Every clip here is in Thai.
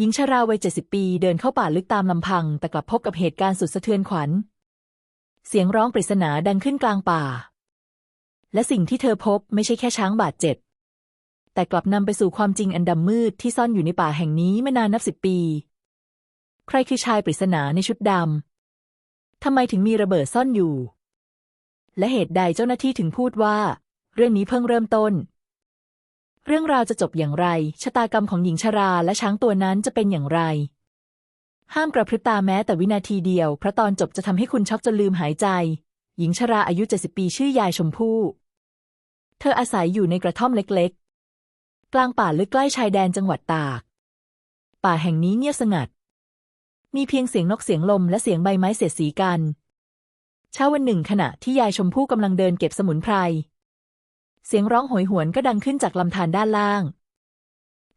หญิงชราวัยเจ็ดสิบปีเดินเข้าป่าลึกตามลำพัง แต่กลับพบกับเหตุการณ์สุดสะเทือนขวัญ เสียงร้องปริศนาดังขึ้นกลางป่า และสิ่งที่เธอพบไม่ใช่แค่ช้างบาดเจ็บ แต่กลับนำไปสู่ความจริงอันดำมืดที่ซ่อนอยู่ในป่าแห่งนี้มานานนับสิบปี ใครคือชายปริศนาในชุดดำทำไมถึงมีระเบิดซ่อนอยู่ และเหตุใดเจ้าหน้าที่ถึงพูดว่า เรื่องนี้เพิ่งเริ่มต้น เรื่องราวจะจบอย่างไร ชะตากรรมของหญิงชราและช้างตัวนั้นจะเป็นอย่างไร ห้ามกระพริบตาแม้แต่วินาทีเดียว เพราะตอนจบจะทำให้คุณช็อกจนลืมหายใจ หญิงชราอายุ 70 ปีชื่อยายชมพู่ เธออาศัยอยู่ในกระท่อมเล็กๆ กลางป่าลึกใกล้ชายแดนจังหวัดตาก ป่าแห่งนี้เงียบสงัด มีเพียงเสียงนกเสียงลมและเสียงใบไม้เสียดสีกัน เช้าวันหนึ่งขณะที่ยายชมพู่กำลังเดินเก็บสมุนไพร เสียงร้องโหยหวนก็ดังขึ้นจากลำธารด้านล่าง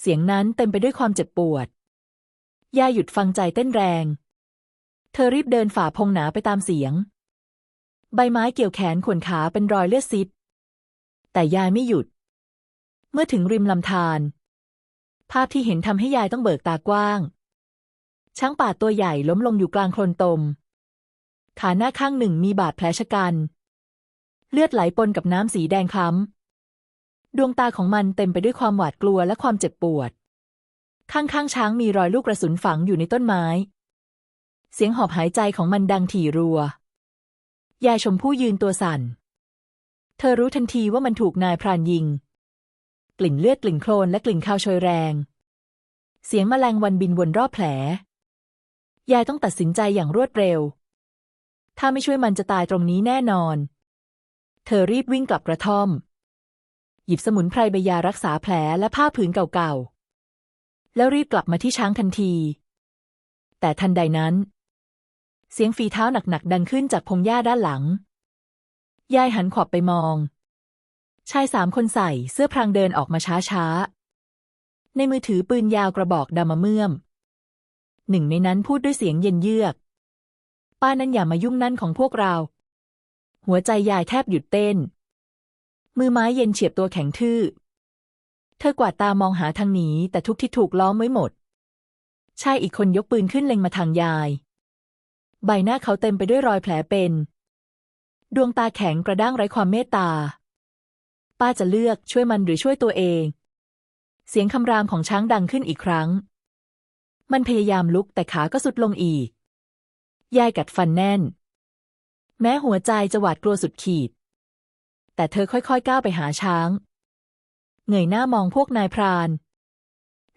เสียงนั้นเต็มไปด้วยความเจ็บปวด ยายหยุดฟังใจเต้นแรง เธอรีบเดินฝ่าพงหนาไปตามเสียง ใบไม้เกี่ยวแขนขวนขาเป็นรอยเลือดซิบแต่ยายไม่หยุด เมื่อถึงริมลำธารภาพที่เห็นทำให้ยายต้องเบิกตากว้าง ช้างป่าตัวใหญ่ล้มลงอยู่กลางโคลนตม ขาหน้าข้างหนึ่งมีบาดแผลชะกัน เลือดไหลปนกับน้ำสีแดงคล้ำ ดวงตาของมันเต็มไปด้วยความหวาดกลัวและความเจ็บปวด ข้างๆช้างมีรอยลูกกระสุนฝังอยู่ในต้นไม้ เสียงหอบหายใจของมันดังถี่รัว ยายชมพู่ยืนตัวสั่น เธอรู้ทันทีว่ามันถูกนายพรานยิง กลิ่นเลือดกลิ่นโคลนและกลิ่นคาวโชยแรง เสียงแมลงวันบินวนรอบแผล ยายต้องตัดสินใจอย่างรวดเร็ว ถ้าไม่ช่วยมันจะตายตรงนี้แน่นอน เธอรีบวิ่งกลับกระท่อม หยิบสมุนไพรใบยารักษาแผลและผ้าผืนเก่าๆ แล้วรีบกลับมาที่ช้างทันที แต่ทันใดนั้น เสียงฝีเท้าหนักๆ ดังขึ้นจากพงหญ้าด้านหลัง ยายหันขวับไปมอง ชายสามคนใส่เสื้อพรางเดินออกมาช้าๆ ในมือถือปืนยาวกระบอกดำมะเมื่อม หนึ่งในนั้นพูดด้วยเสียงเย็นเยือก ป้านั้นอย่ามายุ่งนั่นของพวกเรา หัวใจยายแทบหยุดเต้น มือไม้เย็นเฉียบตัวแข็งทื่อ เธอกวาดตามองหาทางหนี แต่ทุกที่ถูกล้อมไว้หมด ชายอีกคนยกปืนขึ้นเล็งมาทางยาย ใบหน้าเขาเต็มไปด้วยรอยแผลเป็น ดวงตาแข็งกระด้างไร้ความเมตตา ป้าจะเลือกช่วยมันหรือช่วยตัวเอง เสียงคำรามของช้างดังขึ้นอีกครั้ง มันพยายามลุกแต่ขาก็สุดลงอีก ยายกัดฟันแน่น แม้หัวใจจะหวาดกลัวสุดขีด แต่เธอค่อยๆก้าวไปหาช้าง เงยหน้ามองพวกนายพราน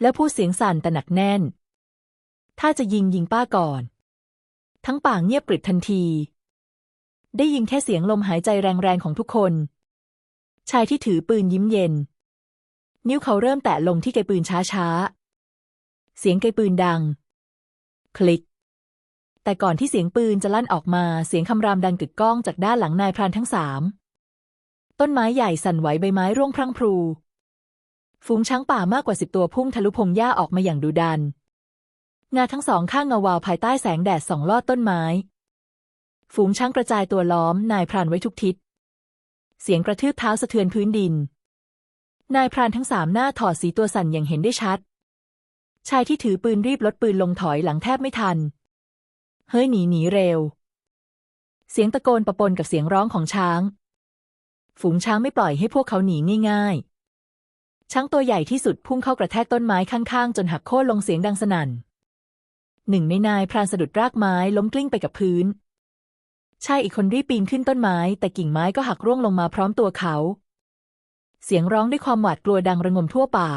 แล้วพูดเสียงสั่นแต่หนักแน่น ถ้าจะยิงยิงป้าก่อน ทั้งป่าเงียบกริบทันที ได้ยินแค่เสียงลมหายใจแรงๆของทุกคน ชายที่ถือปืนยิ้มเย็น นิ้วเขาเริ่มแตะลงที่ไกปืนช้าๆ เสียงไกปืนดัง คลิกแต่ก่อนที่เสียงปืนจะลั่นออกมา เสียงคำรามดังกึกก้องจากด้านหลังนายพรานทั้งสาม ต้นไม้ใหญ่สั่นไหวใบไม้ร่วงพรั่งพรู ฝูงช้างป่ามากกว่าสิบตัวพุ่งทะลุพงหญ้าออกมาอย่างดุดัน งาทั้งสองข้างเงาวาวภายใต้แสงแดดส่องลอดต้นไม้ ฝูงช้างกระจายตัวล้อมนายพรานไว้ทุกทิศ เสียงกระทืบเท้าสะเทือนพื้นดิน นายพรานทั้งสามหน้าถอดสีตัวสั่นอย่างเห็นได้ชัด ชายที่ถือปืนรีบลดปืนลงถอยหลังแทบไม่ทัน เฮ้ยหนีหนีเร็ว เสียงตะโกนประปนกับเสียงร้องของช้าง ฝูงช้างไม่ปล่อยให้พวกเขาหนีง่าย ๆ ช้างตัวใหญ่ที่สุดพุ่งเข้ากระแทกต้นไม้ข้างๆ จนหักโค่นลงเสียงดังสนั่น หนึ่งในนายพรานสะดุดรากไม้ล้มกลิ้งไปกับพื้น ชายอีกคนรีบปีนขึ้นต้นไม้ แต่กิ่งไม้ก็หักร่วงลงมาพร้อมตัวเขา เสียงร้องด้วยความหวาดกลัวดังระงมทั่วป่า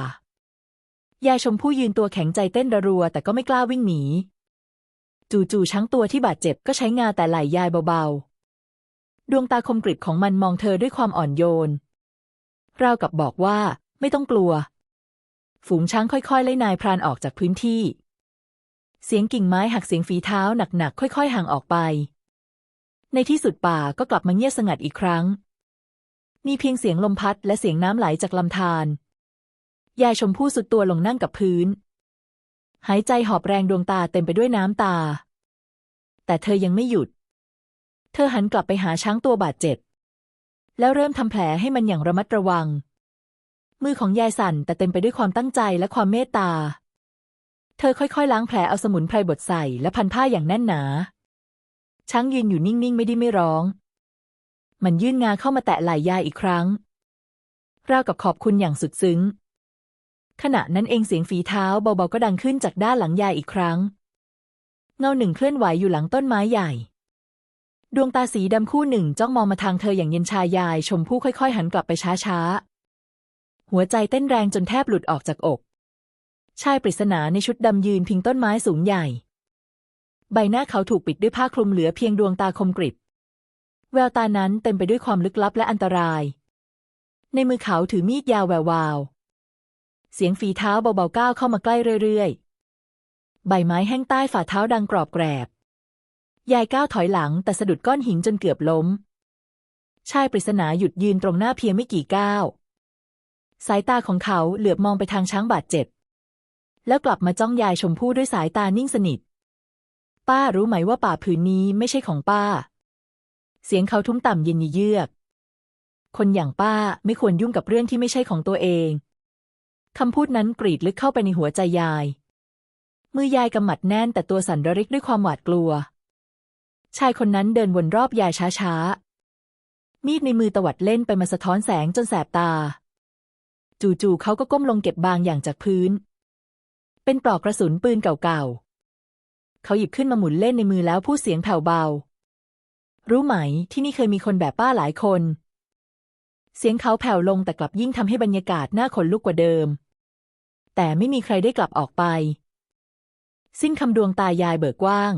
ยายชมพู่ยืนตัวแข็งใจเต้นระรัว แต่ก็ไม่กล้าวิ่งหนี จู่ๆช้างตัวที่บาดเจ็บก็ใช้งาแต่ไหล่ยายเบาๆ ดวงตาคมกริบของมันมองเธอด้วยความอ่อนโยน ราวกับบอกว่าไม่ต้องกลัว ฝูงช้างค่อยๆไล่นายพรานออกจากพื้นที่ เสียงกิ่งไม้หักเสียงฝีเท้าหนักๆค่อย ๆ ห่างออกไป ในที่สุดป่าก็กลับมาเงียบสงัดอีกครั้ง มีเพียงเสียงลมพัดและเสียงน้ำไหลจากลำธาร ยายชมพู่สุดตัวลงนั่งกับพื้น หายใจหอบแรงดวงตาเต็มไปด้วยน้ำตา แต่เธอยังไม่หยุด เธอหันกลับไปหาช้างตัวบาดเจ็บ แล้วเริ่มทำแผลให้มันอย่างระมัดระวัง มือของยายสั่นแต่เต็มไปด้วยความตั้งใจและความเมตตา เธอค่อยๆ ล้างแผลเอาสมุนไพรบดใส่และพันผ้าอย่างแน่นหนา ช้างยืนอยู่นิ่งๆ ไม่ได้ไม่ร้อง มันยื่นงาเข้ามาแตะไหล่ยายอีกครั้ง ราวกับขอบคุณอย่างสุดซึ้ง ขณะนั้นเองเสียงฝีเท้าเบาๆก็ดังขึ้นจากด้านหลังยายอีกครั้ง เงาหนึ่งเคลื่อนไหวอยู่หลังต้นไม้ใหญ่ ดวงตาสีดำคู่หนึ่งจ้องมองมาทางเธออย่างเย็นชายาย ชมพู่ค่อยๆ หันกลับไปช้าๆ หัวใจเต้นแรงจนแทบหลุดออกจากอก ชายปริศนาในชุดดำยืนพิงต้นไม้สูงใหญ่ ใบหน้าเขาถูกปิดด้วยผ้าคลุมเหลือเพียงดวงตาคมกริบ แววตานั้นเต็มไปด้วยความลึกลับและอันตราย ในมือเขาถือมีดยาวแวววาว เสียงฝีเท้าเบาๆก้าวเข้ามาใกล้เรื่อยๆ ใบไม้แห้งใต้ฝ่าเท้าดังกรอบแกรบ ยายก้าวถอยหลังแต่สะดุดก้อนหินจนเกือบล้ม ชายปริศนาหยุดยืนตรงหน้าเพียงไม่กี่ก้าว สายตาของเขาเหลือบมองไปทางช้างบาดเจ็บ แล้วกลับมาจ้องยายชมพู่ด้วยสายตานิ่งสนิท ป้ารู้ไหมว่าป่าผืนนี้ไม่ใช่ของป้า เสียงเขาทุ้มต่ำเย็นเยือก คนอย่างป้าไม่ควรยุ่งกับเรื่องที่ไม่ใช่ของตัวเองคำพูดนั้นกรีดลึกเข้าไปในหัวใจยาย มือยายกำหมัดแน่นแต่ตัวสั่นระริกด้วยความหวาดกลัว ชายคนนั้นเดินวนรอบยายช้าๆ มีดในมือตวัดเล่นไปมาสะท้อนแสงจนแสบตา จู่ๆเขาก็ก้มลงเก็บบางอย่างจากพื้น เป็นปลอกกระสุนปืนเก่าๆ เขาหยิบขึ้นมาหมุนเล่นในมือแล้วพูดเสียงแผ่วเบา รู้ไหมที่นี่เคยมีคนแบบป้าหลายคน เสียงเขาแผ่วลงแต่กลับยิ่งทำให้บรรยากาศน่าขนลุกกว่าเดิม แต่ไม่มีใครได้กลับออกไป สิ้นคำดวงตายายเบิกกว้าง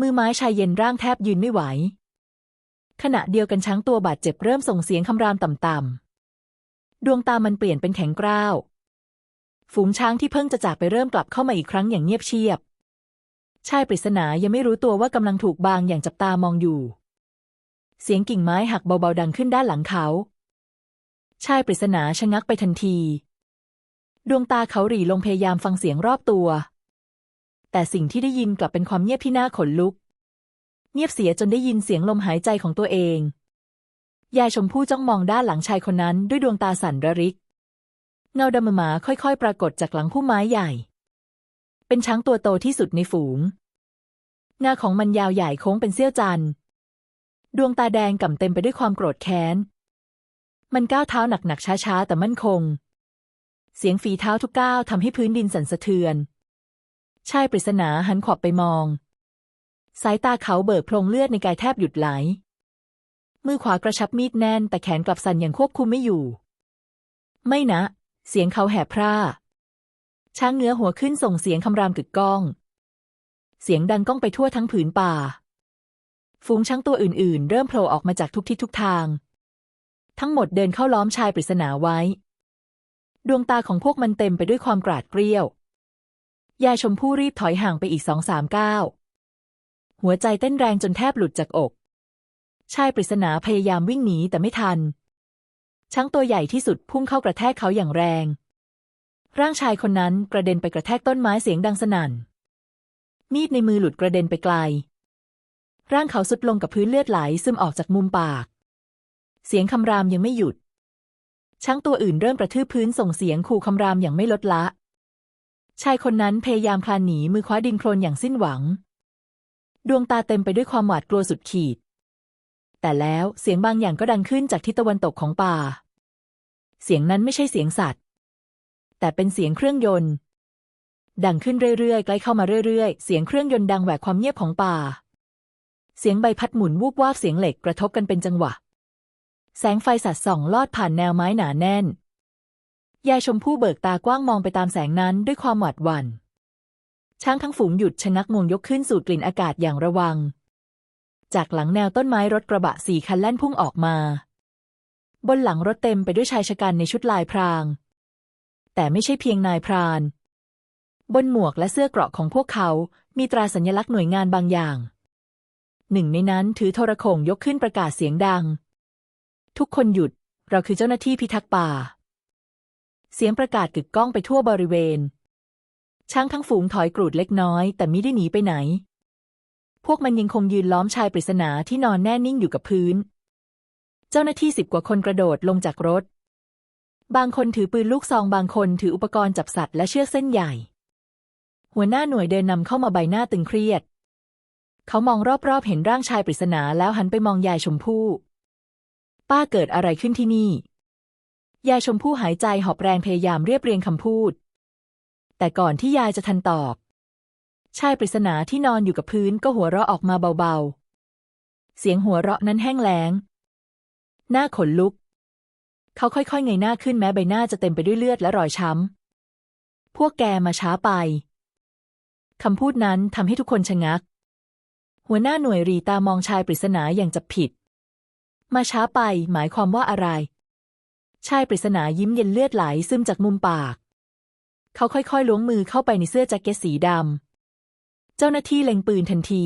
มือไม้ชายเย็นร่างแทบยืนไม่ไหว ขณะเดียวกันช้างตัวบาดเจ็บเริ่มส่งเสียงคำรามต่ำๆ ดวงตามันเปลี่ยนเป็นแข็งกร้าว ฝูงช้างที่เพิ่งจะจากไปเริ่มกลับเข้ามาอีกครั้งอย่างเงียบเชียบ ชายปริศนายังไม่รู้ตัวว่ากำลังถูกบางอย่างจับตามองอยู่ เสียงกิ่งไม้หักเบาๆดังขึ้นด้านหลังเขา ชายปริศนาชะงักไปทันที ดวงตาเขาหรี่ลงพยายามฟังเสียงรอบตัว แต่สิ่งที่ได้ยินกลับเป็นความเงียบที่น่าขนลุก เงียบเสียจนได้ยินเสียงลมหายใจของตัวเอง ยายชมพู่จ้องมองด้านหลังชายคนนั้นด้วยดวงตาสั่นระริก เงาดำหมาค่อยๆ ปรากฏจากหลังพุ่มไม้ใหญ่ เป็นช้างตัวโตที่สุดในฝูงงาของมันยาวใหญ่โค้งเป็นเสี้ยวจันทร์ดวงตาแดงก่ำเต็มไปด้วยความโกรธแค้น มันก้าวเท้าหนักๆช้าๆ แต่มั่นคง เสียงฝีเท้าทุกก้าวทำให้พื้นดินสั่นสะเทือน ชายปริศนาหันขวับไปมอง สายตาเขาเบิกโพรงเลือดในกายแทบหยุดไหล มือขวากระชับมีดแน่น แต่แขนกลับสั่นอย่างควบคุมไม่อยู่ ไม่นะ เสียงเขาแหบพร่า ช้างเงื้อหัวขึ้นส่งเสียงคำรามกึกก้อง เสียงดังก้องไปทั่วทั้งผืนป่า ฝูงช้างตัวอื่น ๆ เริ่มโผล่ออกมาจากทุกทิศทุกทาง ทั้งหมดเดินเข้าล้อมชายปริศนาไว้ ดวงตาของพวกมันเต็มไปด้วยความกราดเกรี้ยว ยายชมพู่รีบถอยห่างไปอีกสองสามก้าวหัวใจเต้นแรงจนแทบหลุดจากอก ชายปริศนาพยายามวิ่งหนีแต่ไม่ทัน ช้างตัวใหญ่ที่สุดพุ่งเข้ากระแทกเขาอย่างแรง ร่างชายคนนั้นกระเด็นไปกระแทกต้นไม้เสียงดังสนั่น มีดในมือหลุดกระเด็นไปไกล ร่างเขาสุดลงกับพื้นเลือดไหลซึมออกจากมุมปาก เสียงคำรามยังไม่หยุด ช้างตัวอื่นเริ่มกระทืบพื้นส่งเสียงขู่คำรามอย่างไม่ลดละ ชายคนนั้นพยายามคลานหนีมือคว้าดินโคลนอย่างสิ้นหวัง ดวงตาเต็มไปด้วยความหวาดกลัวสุดขีด แต่แล้วเสียงบางอย่างก็ดังขึ้นจากทิศตะวันตกของป่า เสียงนั้นไม่ใช่เสียงสัตว์ แต่เป็นเสียงเครื่องยนต์ ดังขึ้นเรื่อยๆ ใกล้เข้ามาเรื่อยๆ เสียงเครื่องยนต์ดังแหวกความเงียบของป่า เสียงใบพัดหมุนวูบวาบเสียงเหล็กกระทบกันเป็นจังหวะ แสงไฟสัดส่องลอดผ่านแนวไม้หนาแน่น ยายชมพู่เบิกตากว้างมองไปตามแสงนั้นด้วยความหวาดหวัน่น ช้างทั้งฝูงหยุดชะงักงวงยกขึ้นสูดกลิ่นอากาศอย่างระวัง จากหลังแนวต้นไม้รถกระบะสี่คันแล่นพุ่งออกมา บนหลังรถเต็มไปด้วยชายชะกันในชุดลายพราง แต่ไม่ใช่เพียงนายพราน บนหมวกและเสื้อเกราะของพวกเขา มีตราสัญลักษณ์หน่วยงานบางอย่าง หนึ่งในนั้นถือโทรโข่งยกขึ้นประกาศเสียงดัง ทุกคนหยุด เราคือเจ้าหน้าที่พิทักษ์ป่า เสียงประกาศกึกก้องไปทั่วบริเวณ ช้างทั้งฝูงถอยกรูดเล็กน้อย แต่ไมิได้หนีไปไหน พวกมันยังคงยืนล้อมชายปริศนาที่นอนแน่นิ่งอยู่กับพื้น เจ้าหน้าที่สิบกว่าคนกระโดดลงจากรถ บางคนถือปืนลูกซองบางคนถืออุปกรณ์จับสัตว์และเชือกเส้นใหญ่ หัวหน้าหน่วยเดินนำเข้ามาใบหน้าตึงเครียด เขามองรอบๆเห็นร่างชายปริศนาแล้วหันไปมองยายชมพู่ป้าเกิดอะไรขึ้นที่นี่ ยายชมพู่หายใจหอบแรงพยายามเรียบเรียงคำพูด แต่ก่อนที่ยายจะทันตอบ ชายปริศนาที่นอนอยู่กับพื้นก็หัวเราะออกมาเบาๆ เสียงหัวเราะนั้นแห้งแล้ง หน้าขนลุก เขาค่อยๆเงยหน้าขึ้นแม้ใบหน้าจะเต็มไปด้วยเลือดและรอยช้ำ พวกแกมาช้าไป คำพูดนั้นทำให้ทุกคนชะงัก หัวหน้าหน่วยรีตามองชายปริศนาอย่างจับผิด มาช้าไปหมายความว่าอะไร ชายปริศนายิ้มเย็นเลือดไหลซึมจากมุมปาก เขาค่อยๆล้วงมือเข้าไปในเสื้อแจ็คเก็ตสีดำ เจ้าหน้าที่เล็งปืนทันที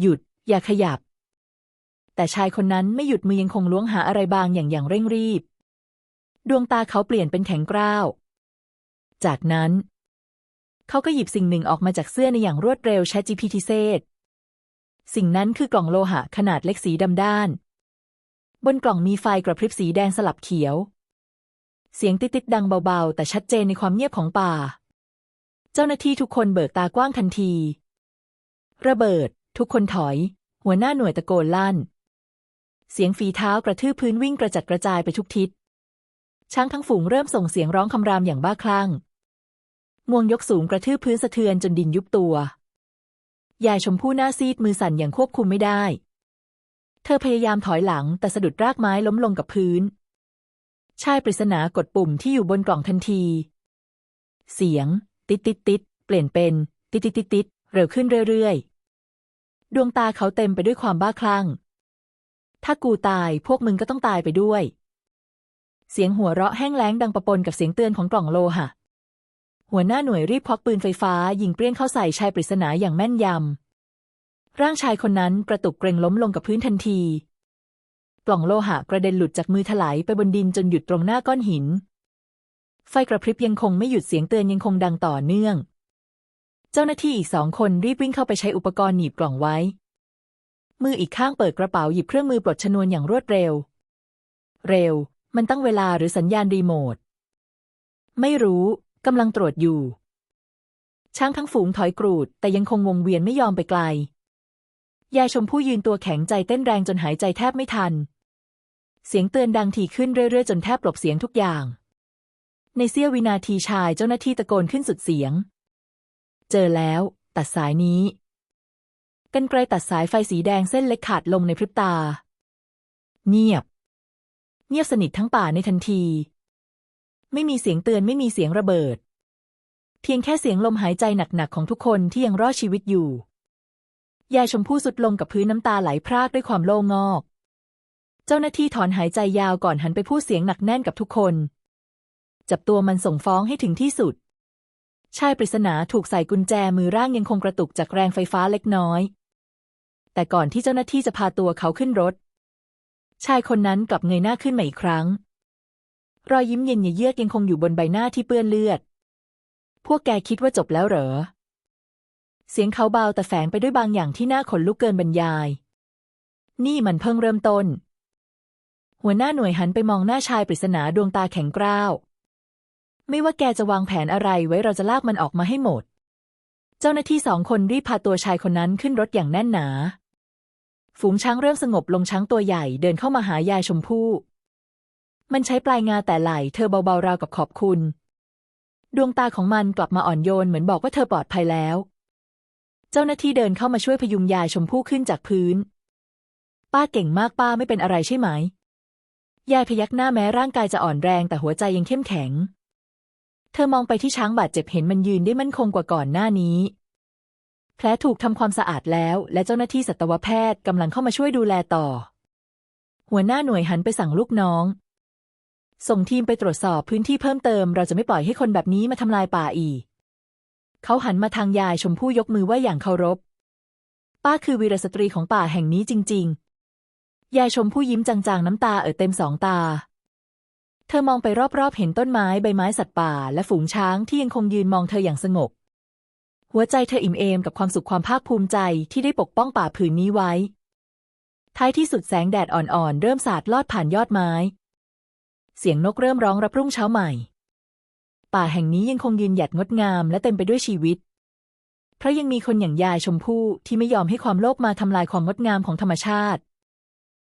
หยุด อย่าขยับ แต่ชายคนนั้นไม่หยุดมือยังคงล้วงหาอะไรบางอย่างอย่างเร่งรีบ ดวงตาเขาเปลี่ยนเป็นแข็งกร้าว จากนั้น เขาก็หยิบสิ่งหนึ่งออกมาจากเสื้อในอย่างรวดเร็วแชท GPT เซตสิ่งนั้นคือกล่องโลหะขนาดเล็กสีดำด้าน บนกล่องมีไฟกระพริบสีแดงสลับเขียว เสียงติดๆดังเบาๆ แต่ชัดเจนในความเงียบของป่า เจ้าหน้าที่ทุกคนเบิกตากว้างทันที ระเบิด ทุกคนถอย หัวหน้าหน่วยตะโกนลั่น เสียงฝีเท้ากระทืบพื้นวิ่งกระจัดกระจายไปทุกทิศ ช้างทั้งฝูงเริ่มส่งเสียงร้องคำรามอย่างบ้าคลั่งงวงยกสูงกระทืบพื้นสะเทือนจนดินยุบตัว ยายชมพู่หน้าซีดมือสั่นอย่างควบคุมไม่ได้ เธอพยายามถอยหลังแต่สะดุดรากไม้ล้มลงกับพื้น ชายปริศนากดปุ่มที่อยู่บนกล่องทันที เสียง ติดติดติดเปลี่ยนเป็น ติดติดติดติดเร็วขึ้นเรื่อยๆ ดวงตาเขาเต็มไปด้วยความบ้าคลั่ง ถ้ากูตายพวกมึงก็ต้องตายไปด้วย เสียงหัวเราะแห้งแล้งดังประปนกับเสียงเตือนของกล่องโลหะ หัวหน้าหน่วยรีบควักปืนไฟฟ้ายิงเปรี้ยงเข้าใส่ชายปริศนาอย่างแม่นยำ ร่างชายคนนั้นกระตุกเกรงล้มลงกับพื้นทันทีกล่องโลหะกระเด็นหลุดจากมือถลายไปบนดินจนหยุดตรงหน้าก้อนหิน ไฟกระพริบยังคงไม่หยุดเสียงเตือนยังคงดังต่อเนื่อง เจ้าหน้าที่อีกสองคนรีบวิ่งเข้าไปใช้อุปกรณ์หนีบกล่องไว้ มืออีกข้างเปิดกระเป๋าหยิบเครื่องมือปลดชนวนอย่างรวดเร็ว เร็ว มันตั้งเวลาหรือสัญญาณรีโมท ไม่รู้กำลังตรวจอยู่ ช้างทั้งฝูงถอยกรูด แต่ยังคงวงเวียนไม่ยอมไปไกล ยายชมพู่ยืนตัวแข็งใจเต้นแรงจนหายใจแทบไม่ทัน เสียงเตือนดังถี่ขึ้นเรื่อยๆ จนแทบกลบเสียงทุกอย่าง ในเสี้ยววินาทีชายเจ้าหน้าที่ตะโกนขึ้นสุดเสียง เจอแล้ว ตัดสายนี้ กันไกลตัดสายไฟสีแดงเส้นเล็กขาดลงในพริบตา เงียบ เงียบสนิททั้งป่าในทันที ไม่มีเสียงเตือนไม่มีเสียงระเบิด เพียงแค่เสียงลมหายใจหนักๆของทุกคนที่ยังรอดชีวิตอยู่ ยายชมพู่สุดลงกับพื้นน้ำตาไหลพรากด้วยความโล่งอก เจ้าหน้าที่ถอนหายใจยาวก่อนหันไปพูดเสียงหนักแน่นกับทุกคน จับตัวมันส่งฟ้องให้ถึงที่สุด ชายปริศนาถูกใส่กุญแจมือร่างยังคงกระตุกจากแรงไฟฟ้าเล็กน้อย แต่ก่อนที่เจ้าหน้าที่จะพาตัวเขาขึ้นรถ ชายคนนั้นกลับเงยหน้าขึ้นมาอีกครั้ง รอยยิ้มเย็นเยือกยังคงอยู่บนใบหน้าที่เปื้อนเลือด พวกแกคิดว่าจบแล้วเหรอ เสียงเขาเบาแต่แฝงไปด้วยบางอย่างที่น่าขนลุกเกินบรรยาย นี่มันเพิ่งเริ่มต้น หัวหน้าหน่วยหันไปมองหน้าชายปริศนาดวงตาแข็งกร้าว ไม่ว่าแกจะวางแผนอะไรไว้เราจะลากมันออกมาให้หมด เจ้าหน้าที่สองคนรีบพาตัวชายคนนั้นขึ้นรถอย่างแน่นหนา ฝูงช้างเริ่มสงบลงช้างตัวใหญ่เดินเข้ามาหายายชมพู่ มันใช้ปลายงาแต่ไหล่เธอเบาๆราวกับขอบคุณ ดวงตาของมันกลับมาอ่อนโยนเหมือนบอกว่าเธอปลอดภัยแล้ว เจ้าหน้าที่เดินเข้ามาช่วยพยุงยายชมพู่ขึ้นจากพื้น ป้าเก่งมากป้าไม่เป็นอะไรใช่ไหม ยายพยักหน้าแม้ร่างกายจะอ่อนแรงแต่หัวใจยังเข้มแข็ง เธอมองไปที่ช้างบาดเจ็บเห็นมันยืนได้มั่นคงกว่าก่อนหน้านี้ แผลถูกทำความสะอาดแล้ว และเจ้าหน้าที่สัตวแพทย์กำลังเข้ามาช่วยดูแลต่อ หัวหน้าหน่วยหันไปสั่งลูกน้อง ส่งทีมไปตรวจสอบพื้นที่เพิ่มเติม เราจะไม่ปล่อยให้คนแบบนี้มาทำลายป่าอีก เขาหันมาทางยายชมพู่ยกมือไหว้อย่างเคารพ ป้าคือวีรสตรีของป่าแห่งนี้จริง ๆ ยายชมพู่ยิ้มจางๆ น้ำตาเอ่อเต็มสองตา เธอมองไปรอบๆ เห็นต้นไม้ใบไม้สัตว์ป่า และฝูงช้างที่ยังคงยืนมองเธออย่างสงบ หัวใจเธออิ่มเอมกับความสุขความภาคภูมิใจที่ได้ปกป้องป่าผืนนี้ไว้ ท้ายที่สุดแสงแดดอ่อนๆ เริ่มสาดลอดผ่านยอดไม้ เสียงนกเริ่มร้องรับรุ่งเช้าใหม่ ป่าแห่งนี้ยังคงยืนหยัดงดงามและเต็มไปด้วยชีวิต เพราะยังมีคนอย่างยายชมพู่ที่ไม่ยอมให้ความโลภมาทำลายความงดงามของธรรมชาติ